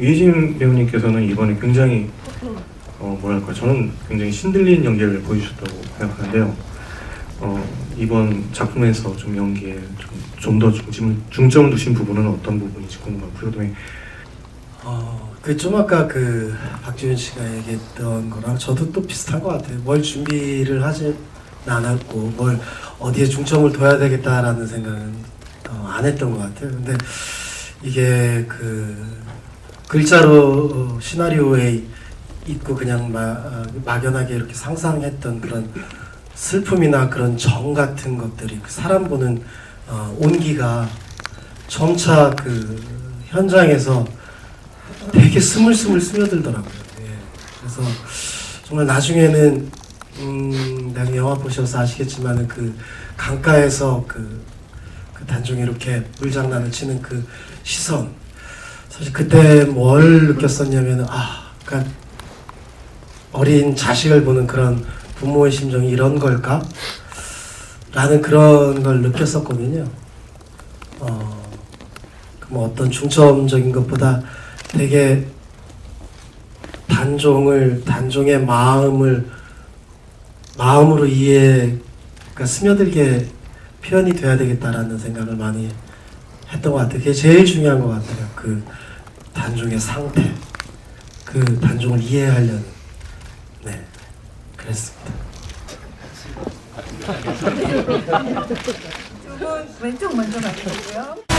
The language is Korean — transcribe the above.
유해진 배우님께서는 이번에 굉장히 어, 뭐랄까 저는 굉장히 신들린 연기를 보여주셨다고 생각하는데요. 어, 이번 작품에서 좀 연기에 좀더 중점, 두신 부분은 어떤 부분인지 궁금하고요. 어, 그 좀 아까 그 박지윤 씨가 얘기했던 거랑 저도 또 비슷한 것 같아요. 뭘 준비를 하지 않았고 뭘 어디에 중점을 둬야 되겠다라는 생각은 어, 안 했던 것 같아요. 근데 이게 그 글자로 어, 시나리오에 있고 그냥 마, 어, 막연하게 이렇게 상상했던 그런 슬픔이나 그런 정 같은 것들이 그 사람 보는 어, 온기가 점차 그 현장에서 되게 스물스물 스며들더라고요. 예. 그래서 정말 나중에는 음, 내가 영화 보셔서 아시겠지만은 그 강가에서 그, 그 단종에 이렇게 물장난을 치는 그 시선 사실 그때 뭘 느꼈었냐면은 아, 그러니까 어린 자식을 보는 그런 부모의 심정이 이런 걸까? 라는 그런 걸 느꼈었거든요. 어, 그뭐 어떤 중점적인 것보다 되게 단종을 단종의 마음을 마음으로 이해 그러니까 스며들게 표현이 돼야 되겠다라는 생각을 많이 했던 것 같아요. 그게 제일 중요한 것 같아요. 그 단종의 상태, 그 단종을 이해하려는 네 그랬습니다. 두 분 왼쪽 먼저 가시고요.